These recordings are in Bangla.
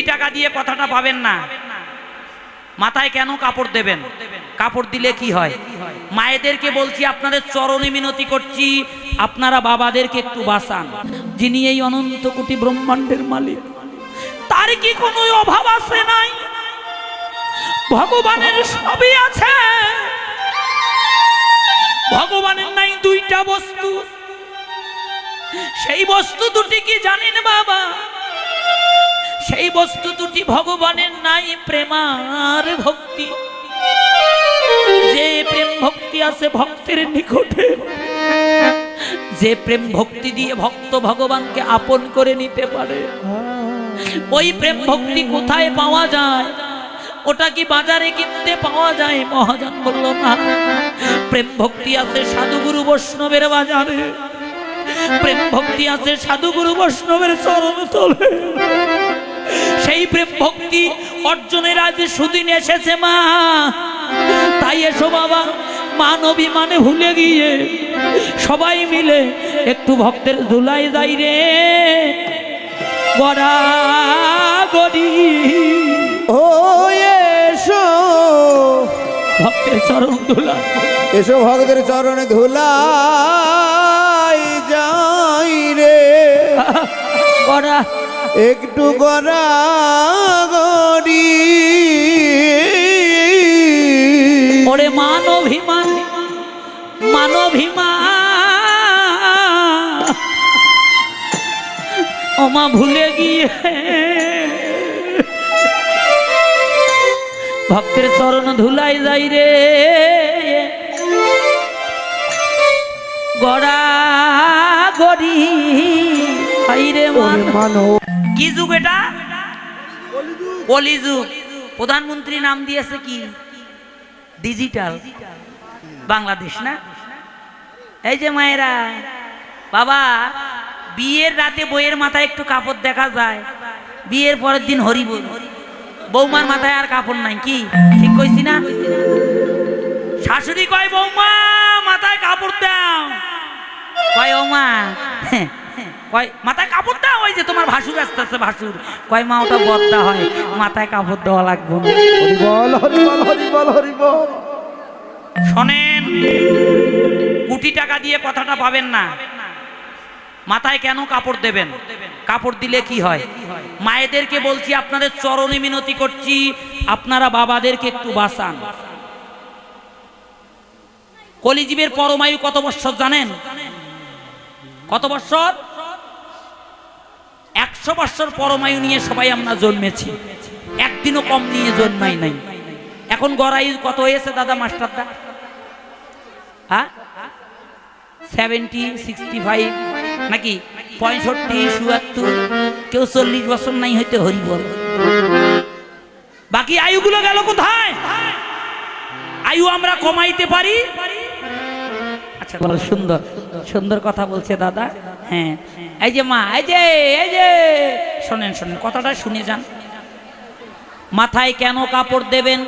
কোটি টাকা দিয়ে কথাটা পাবেন না। মাথায় কেন কাপড় দেবেন? কাপড় দিলে কি হয়? মায়েদেরকে বলছি, আপনাদের চরণে মিনতি করছি, আপনারা বাবাদেরকে একটু বাঁচান। যিনি এই অনন্ত কোটি ব্রহ্মাণ্ডের মালিক, তার কি কোনো অভাব আছে নাই? ভগবানের সবই আছে। ভগবানের নাই দুইটা বস্তু। সেই বস্তু দুটি কি জানেন বাবা? সেই বস্তু দুটি ভগবানের নাই, প্রেমার ভক্তি। যে প্রেম ভক্তি আছে ভক্তের নিকটে, যে প্রেম ভক্তি দিয়ে ভক্ত ভগবানকে আপন করে নিতে পারে। ওই প্রেম ভক্তি কোথায় পাওয়া যায়? ওটা কি বাজারে কিনতে পাওয়া যায়? মহাজন বলল, না। প্রেম ভক্তি আছে সাধুগুরু বৈষ্ণবের বাজারে। প্রেম ভক্তি আছে সাধুগুরু বৈষ্ণবের চরণ তলে সেই প্রেম ভক্তি অর্জনের আজ সুদিন এসেছে মা। তাই এসো বাবা মানবী মানে ভুলে গিয়ে সবাই মিলে একটু ভক্তের ধুলাই যাই রে। গড়া গড়ি ও এসো। ভক্তের চরণ ধুলা এসো ভক্তের চরণে ধুলাই যাই রে। গড়া একটু গড়া গড়ি। ওরে মানভিমান মানভিমান ওমা ভুলে গিয়ে। ভক্তের চরণ ধুলাই যাই রে। গড়া গড়ি। রে মান মানো কি যুগ এটা? কলিযুগ। প্রধানমন্ত্রী নাম দিয়েছে কি? ডিজিটাল। বাংলাদেশ না? এই যে মায়েরা, বাবা, বিয়ের রাতে বইয়ের মাথায় একটু কাপড় দেখা যায়। বিয়ের পরের দিন হরিবল। বৌমার মাথায় আর কাপড় নাই কি? ঠিক কইছি না? শাশুড়ি কয়, বৌমা, মাথায় কাপড় দাও। কয় ও মা কয় মাথায় কাপড় দাও ওই যে তোমার ভাসুর আসতেছে ভাসুর। কয় মা ওটা বদটা হয়। মাথায় কাপড় দেওয়া লাগবে না। বল হরি বল হরি বল হরি বল। শোনেন কোটি টাকা দিয়ে কথাটা পাবেন না। মাথায় কেন কাপড় দেবেন? কাপড় দিলে কি হয়? মায়েদেরকে বলছি আপনাদের চরণে মিনতি করছি আপনারা বাবাদেরকে একটু বাঁচান। কলিজীবের পরমায়ু কত বৎসর জানেন? কত বৎসর? একশো বছর পরমায়ু নিয়ে সবাই আমরা জন্মেছি। একদিনও কম নিয়ে জন্মাই নাই। এখন গড়াই কত হয়েছে দাদা মাস্টারদা? হ্যাঁ? সেভেন্টি সিক্সটি ফাইভ নাকি পঁয়ষট্টি, চুয়াত্তর, কেউ চল্লিশ বছর নাই হইতে হরি বল বাকি আয়ুগুলো গেল কোথায়? আয়ু আমরা কমাইতে পারি? আচ্ছা সুন্দর সুন্দর কথা বলছে দাদা। হ্যাঁ। এই যে মা এই যে এই যে। শোনেন শোনেন কথাটা শুনে যান। মাথায় কেন কাপড় দেবেন?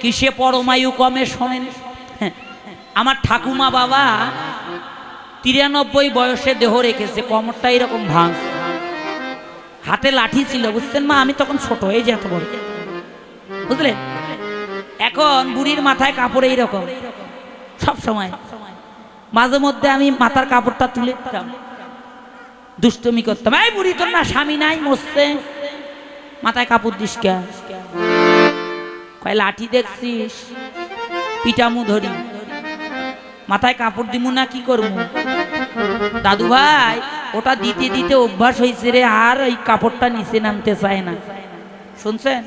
কিসে পরমায়ু কমে শোনেন? হ্যাঁ, আমার ঠাকুমা বাবা তিরানব্বই বয়সে দেহ রেখেছে কমরটা এরকম ভাঙ। হাতে লাঠি ছিল বুঝছেন মা? আমি তখন ছোট এই যে এত বড়। বুঝলেন? এখন বুড়ির মাথায় কাপড় এইরকম। সব সময়। মাঝে মধ্যে আমি মাথার কাপড়টা তুলে দিতাম। দুষ্টমি করতাম। এই বুড়ি, তোর না স্বামী নাই, মরছে। মাথায় কাপড় দিস কয় লাঠি দেখছিস? পিটামু ধরি। মাথায় কাপড় দিমু না, কি করব দাদু ভাই, ওটা দিতে দিতে অভ্যাস হয়েছে রে, আর ওই কাপড়টা নিচে নামতে চায় না। শুনছেন?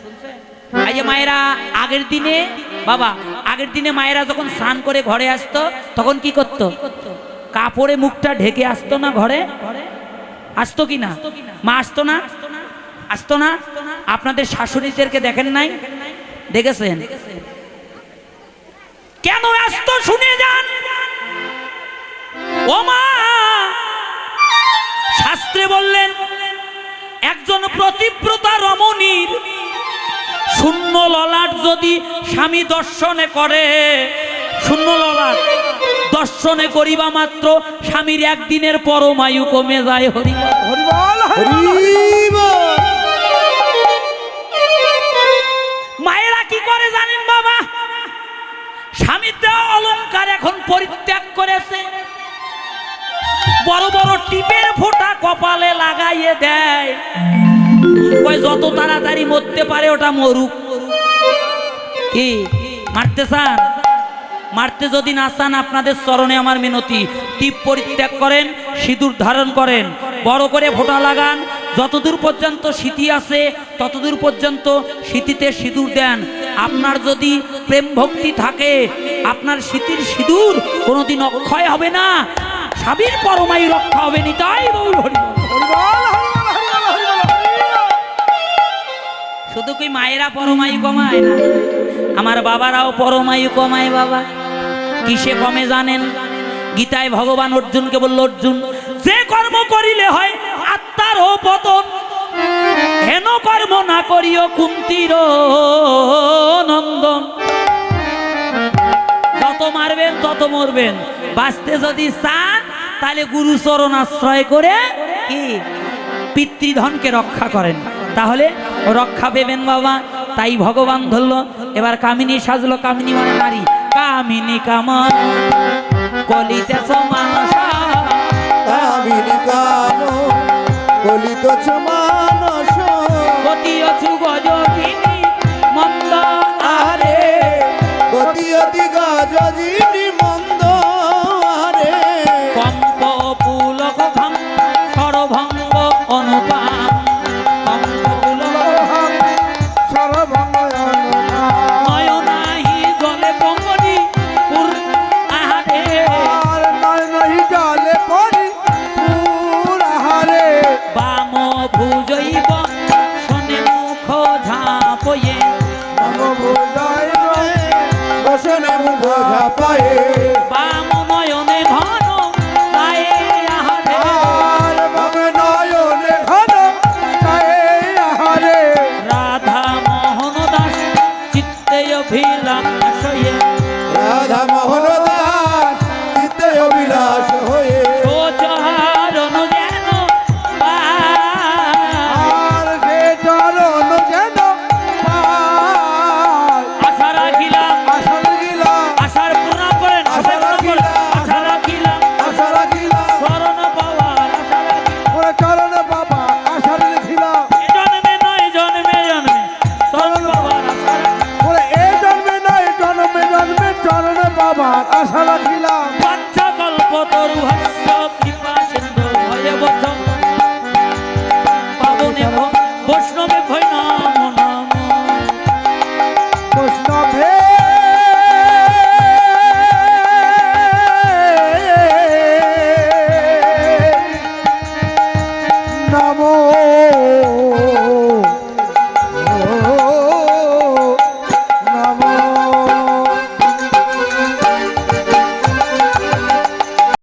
মায়েরা, আগের দিনে, বাবা, আগের দিনে মায়েরা যখন স্নান করে ঘরে আসতো, তখন কি করতো? কাপড়ে মুখটা ঢেকে আসতো না ঘরে? আসতো কি না মা আসতো না? আসতো না? আপনাদের শাশুড়িদেরকে দেখেন নাই? দেখেছেন? কেন আসতো শুনে যান? ও মা! শাস্ত্রে বললেন, একজন প্রতিব্রতা রমণীর শূন্য ললাট যদি স্বামী দর্শনে করে, শূন্য ললাট দর্শনে করিবা মাত্র স্বামীর একদিনের পরমায়ু কমে যায় হরি মায়েরা কি করে জানেন বাবা? স্বামীর দেওয়া অলঙ্কার এখন পরিত্যাগ করেছে। বড় বড় টিপের ফোঁটা কপালে লাগাইয়ে দেয়। যত তাড়াতাড়ি মরতে পারে ওটা মরুক। কি মারতে চান? মারতে যদি না চান আপনাদের চরণে আমার মিনতি। টিপ পরিত্যাগ করেন, সিঁদুর ধারণ করেন, বড় করে ভোটা লাগান। যতদূর পর্যন্ত স্মৃতি আছে, ততদূর পর্যন্ত স্মৃতিতে সিঁদুর দেন। আপনার যদি প্রেম ভক্তি থাকে, আপনার স্মৃতির সিঁদুর কোনোদিন অক্ষয় হবে না। স্বামীর পরমায়ু রক্ষা হবে নি, তাই শুধু কি মায়েরা পরমায়ু কমায় না? আমার বাবারাও পরমায়ু কমায় বাবা। কিসে কমে জানেন? গীতায় ভগবান অর্জুনকে বলল, অর্জুন, যে কর্ম করিলে হয় আত্মার ও পতন হেন কর্ম না করিও কুন্তির নন্দন? যত মারবেন, তত মরবেন। বাঁচতে যদি চান, তাহলে গুরুচরণ আশ্রয় করে কি? পিতৃধনকে রক্ষা করেন। তাহলে রক্ষা পেবেন বাবা। তাই ভগবান ধরল, এবার কামিনী সাজলো, কামিনী মানে নারী। কামিনী কামন কলিতে মানসা কামিনী কাম কলিত মানস pra ele. রাখিলাম গল্প তরু হস্য